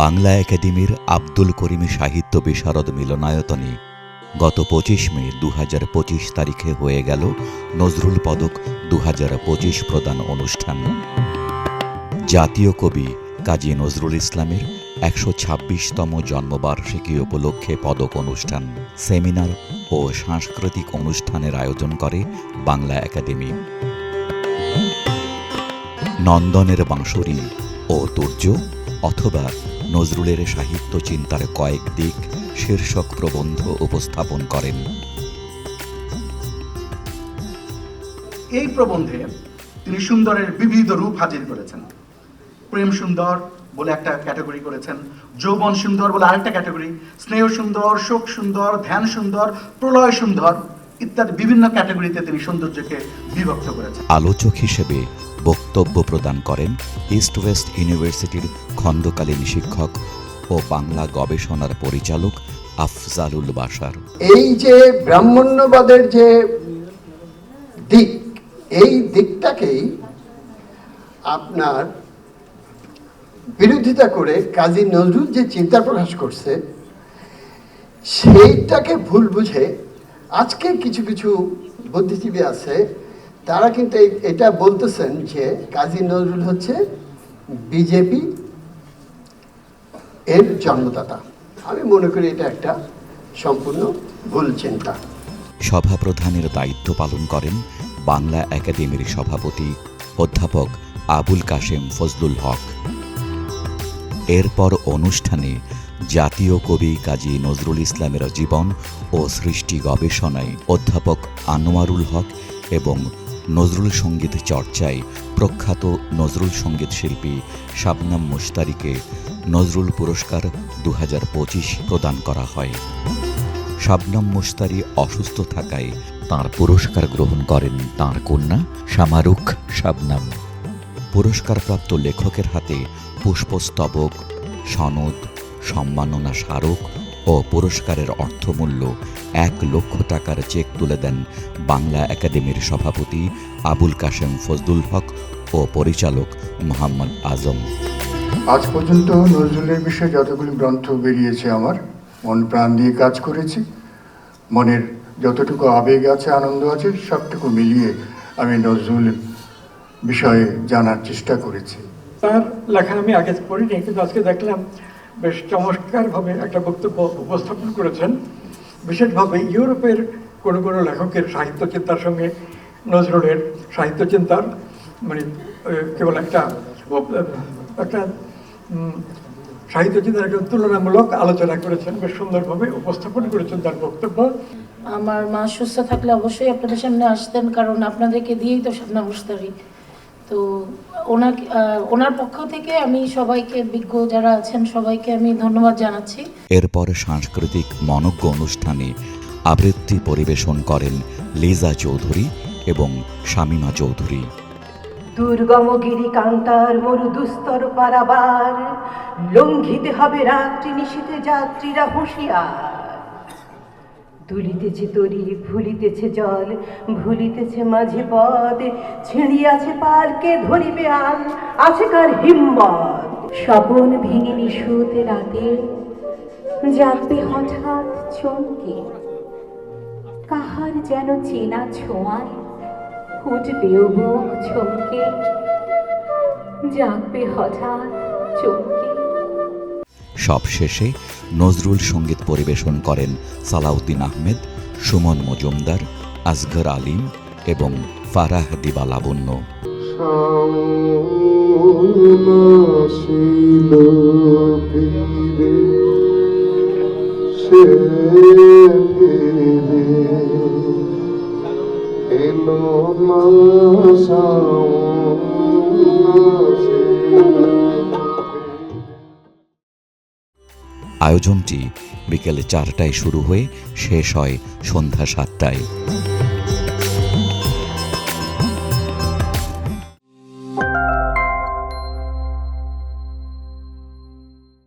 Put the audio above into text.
বাংলা একাডেমির আব্দুল করিম সাহিত্য বিশারদ মিলনায়তনে গত পঁচিশ মে দু তারিখে হয়ে গেল নজরুল পদক দু প্রদান অনুষ্ঠান। জাতীয় কবি কাজী নজরুল ইসলামের একশো ছাব্বিশতম জন্মবার্ষিকী উপলক্ষে পদক অনুষ্ঠান, সেমিনার ও সাংস্কৃতিক অনুষ্ঠানের আয়োজন করে বাংলা একাডেমি। নন্দনের বাঁশুরি ও তুর্য অথবা নজরুলের সাহিত্য চিন্তার কয়েক দিক শীর্ষক প্রবন্ধ উপস্থাপন করেন। এই প্রবন্ধে তিনি সুন্দরের বিবিধ রূপ হাজির করেছেন। প্রেম সুন্দর বলে একটা ক্যাটাগরি করেছেন যৌবন সুন্দর বলে আরেকটা ক্যাটাগরি স্নেহ সুন্দর শোক সুন্দর ধ্যান সুন্দর প্রলয় সুন্দর ইত্যাদি বিভিন্ন ক্যাটাগরিতে তিনি সৌন্দর্যকে বিভক্ত করেছেন। আলোচক হিসেবে বক্তব্য প্রদান করেন ইস্ট ওয়েস্ট ইউনিভার্সিটির খণ্ডকালীন শিক্ষক ও বাংলা গবেষণার পরিচালক আফজালুল বাসার এই যে ব্রাহ্মণ্যবাদের যে দিক, এই দিকটাকেই আপনার বিরোধিতা করে কাজী নজরুল যে চিন্তা প্রকাশ করছে, সেইটাকে ভুল বুঝে আজকে কিছু কিছু বুদ্ধিজীবী আছে তারা কিন্তু এটা বলতেছেন যে কাজী নজরুল হচ্ছে বিজেপি এর জন্মদাতা। আমি মনে করি এটা একটা সম্পূর্ণ ভুল চিন্তা। সভাপ্রধানের দায়িত্ব পালন করেন বাংলা একাডেমির সভাপতি অধ্যাপক আবুল কাশেম ফজলুল হক। এরপর অনুষ্ঠানে জাতীয় কবি কাজী নজরুল ইসলামের জীবন ও সৃষ্টি গবেষণায় অধ্যাপক আনোয়ারুল হক এবং নজরুল সংগীত চর্চায় প্রখ্যাত নজরুল সংগীত শিল্পী শাবনাম মুশতারিকে নজরুল পুরস্কার দু প্রদান করা হয়। শাবনাম মুস্তারি অসুস্থ থাকায় তার পুরস্কার গ্রহণ করেন তার কন্যা শামারুখ শাবনাম। পুরস্কারপ্রাপ্ত লেখকের হাতে পুষ্পস্তবক, সনদ, সম্মাননা স্মারক ও পুরস্কারের অর্থমূল্য এক লক্ষ টাকার চেক তুলে দেন বাংলা একাডেমির সভাপতি আবুল কাশেম ফজলুল হক ও পরিচালক মোহাম্মদ আজম। আজ পর্যন্ত নজরুলের বিষয়ে যতগুলি গ্রন্থ বেরিয়েছে আমার মন প্রাণ দিয়ে কাজ করেছি। মনের যতটুকু আবেগ আছে আনন্দ আছে সবটুকু মিলিয়ে আমি নজরুল বিষয়ে জানার চেষ্টা করেছি। তার লেখা আমি আগে পড়িনি কিন্তু আজকে দেখলাম বেশ চমৎকারভাবে একটা বক্তব্য উপস্থাপন করেছেন। বিশেষভাবে ইউরোপের কোনো কোনো লেখকের সাহিত্য চিন্তার সঙ্গে নজরুলের সাহিত্য চিন্তার মানে কেবল একটা একটা সাহিত্য চিন্তার একটা তুলনামূলক আলোচনা করেছেন, বেশ সুন্দরভাবে উপস্থাপন করেছেন তার বক্তব্য। আমার মা সুস্থ থাকলে অবশ্যই আপনাদের সামনে আসতেন, কারণ আপনাদেরকে দিয়েই তো সামনে মুস্তারি। তো ওনাকে ওনার পক্ষ থেকে আমি সবাইকে বিজ্ঞ যারা আছেন সবাইকে আমি ধন্যবাদ জানাচ্ছি। এরপর সাংস্কৃতিক মনজ্ঞ অনুষ্ঠানে আবৃত্তি পরিবেশন করেন লিজা চৌধুরী এবং শামিমা চৌধুরী। দুর্গম গিরি কান্তার মরু দুস্তর পারাবার লঙ্ঘিতে হবে রাত্রি নিশীতে যাত্রীরা হুঁশিয়ার। দুলিতেছে তরি, ভুলিতেছে জল, ভুলিতেছে মাঝে পদ ছিঁড়িয়াছে পালকে ধরিবে আল, আছে কার হিম্মত? স্বপন ভেঙে নিশুতে রাতে জাগবে হঠাৎ চমকে, কাহার যেন চেনা ছোঁয়ায় উঠবেও বুক চমকে জাগবে হঠাৎ চমকে সবশেষে নজরুল সংগীত পরিবেশন করেন সালাউদ্দিন আহমেদ, সুমন মজুমদার আসগর আলিম এবং ফারাহ দিবা লাবণ্য এলো না আয়োজনটি বিকেলে চারটায় শুরু হয়ে শেষ হয় সন্ধ্যা সাতটায়।